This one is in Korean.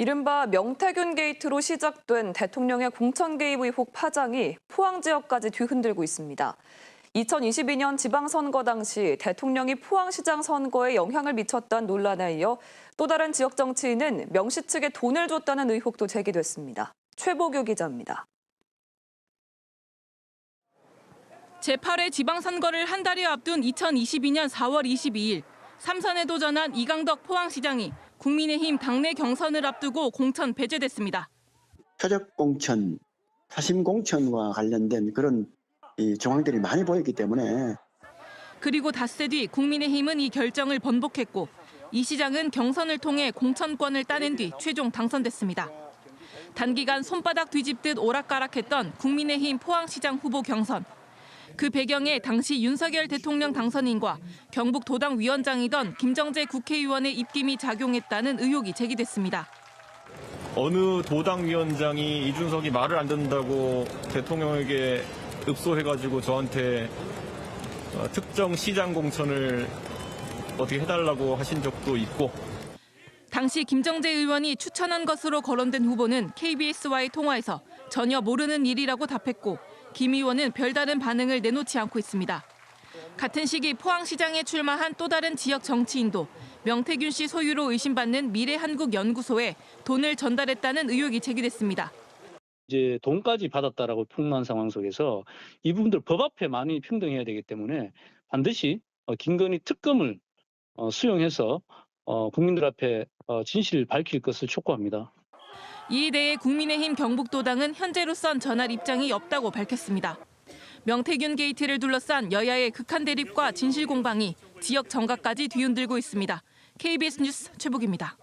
이른바 명태균 게이트로 시작된 대통령의 공천 개입 의혹 파장이 포항 지역까지 뒤흔들고 있습니다. 2022년 지방선거 당시 대통령이 포항시장 선거에 영향을 미쳤다는 논란에 이어 또 다른 지역 정치인은 명시 측에 돈을 줬다는 의혹도 제기됐습니다. 최보규 기자입니다. 제8회 지방선거를 한 달여 앞둔 2022년 4월 22일 삼선에 도전한 이강덕 포항시장이 국민의힘 당내 경선을 앞두고 공천 배제됐습니다. 표적 공천, 사심 공천과 관련된 그런 이 정황들이 많이 보였기 때문에 그리고 닷새 뒤 국민의힘은 이 결정을 번복했고 이 시장은 경선을 통해 공천권을 따낸 뒤 최종 당선됐습니다. 단기간 손바닥 뒤집듯 오락가락했던 국민의힘 포항시장 후보 경선. 그 배경에 당시 윤석열 대통령 당선인과 경북 도당 위원장이던 김정재 국회의원의 입김이 작용했다는 의혹이 제기됐습니다. 어느 도당 위원장이 이준석이 말을 안 듣는다고 대통령에게 읍소해가지고 저한테 어, 특정 시장 공천을 어떻게 해달라고 하신 적도 있고 당시 김정재 의원이 추천한 것으로 거론된 후보는 KBS와의 통화에서 전혀 모르는 일이라고 답했고 김 의원은 별다른 반응을 내놓지 않고 있습니다. 같은 시기 포항시장에 출마한 또 다른 지역 정치인도 명태균 씨 소유로 의심받는 미래한국연구소에 돈을 전달했다는 의혹이 제기됐습니다. 이제 돈까지 받았다라고 폭로한 상황 속에서 이 부분들 법 앞에 많이 평등해야 되기 때문에 반드시 어, 김건희 특검을 어, 수용해서 어, 국민들 앞에 어, 진실을 밝힐 것을 촉구합니다. 이에 대해 국민의힘 경북도당은 현재로선 전할 입장이 없다고 밝혔습니다. 명태균 게이트를 둘러싼 여야의 극한 대립과 진실 공방이 지역 정가까지 뒤흔들고 있습니다. KBS 뉴스 최복입니다.